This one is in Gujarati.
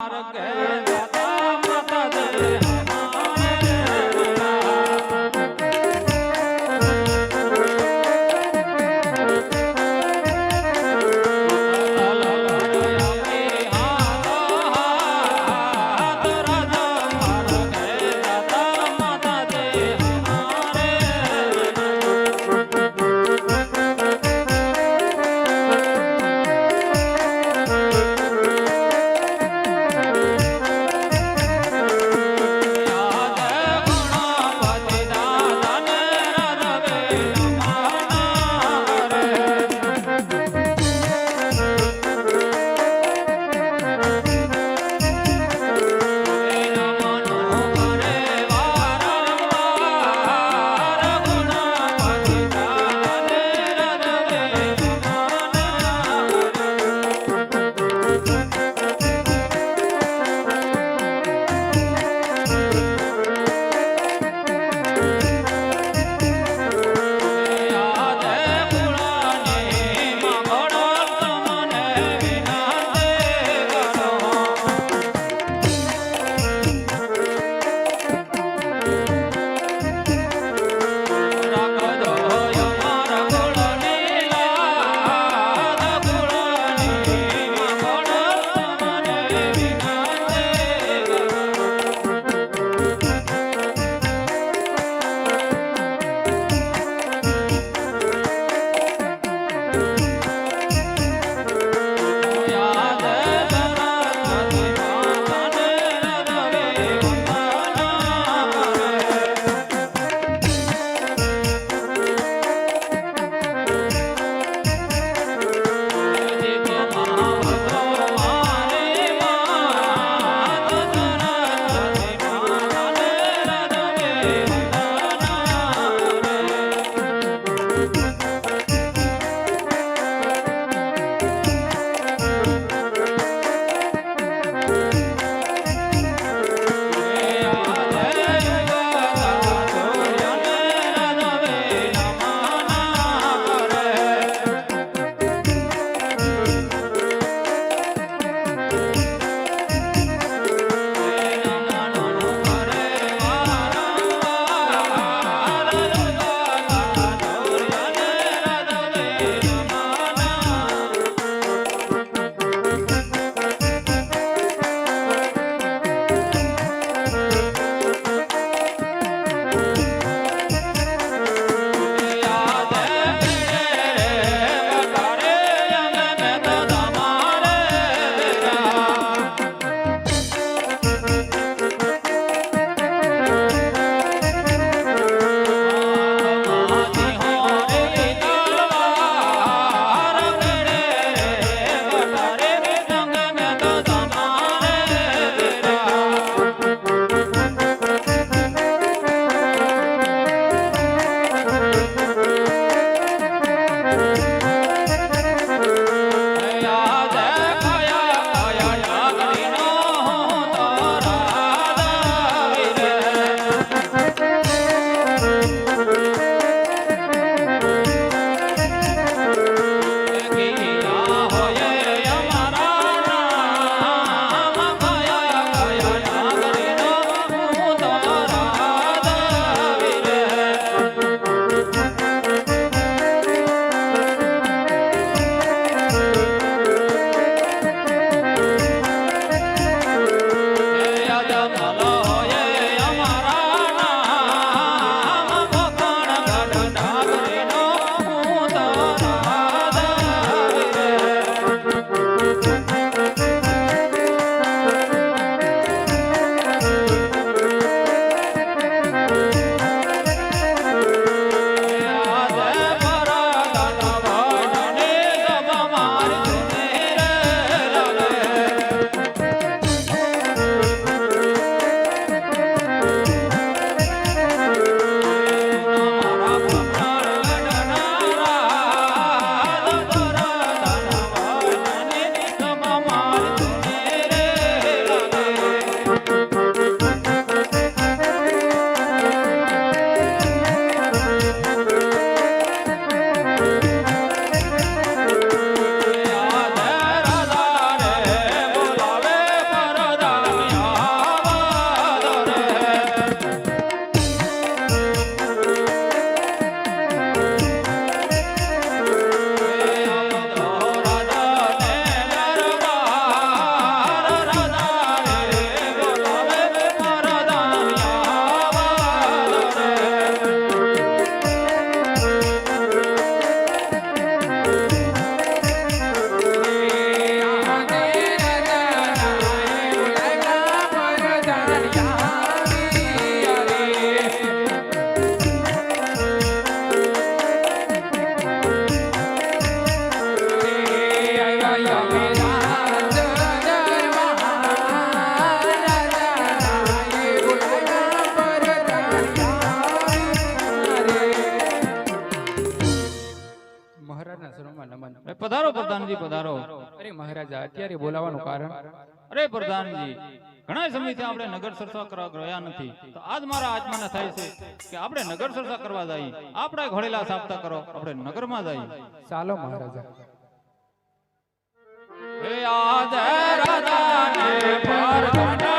કરે પધારો પ્રધાનજી પધારો. અરે મહારાજા અત્યારે બોલાવાનું કારણ? અરે પ્રધાનજી ઘણા સમયથી આપણે નગર સરસા કરવા ગયા નથી. તો આજ મારા આત્માને થાય છે કે આપણે નગર સરસા કરવા જઈએ આપણે ઘોડેલા સાપતા કરો આપણે નગરમાં જઈએ ચાલો મહારાજા. હે આદે રાજાને પર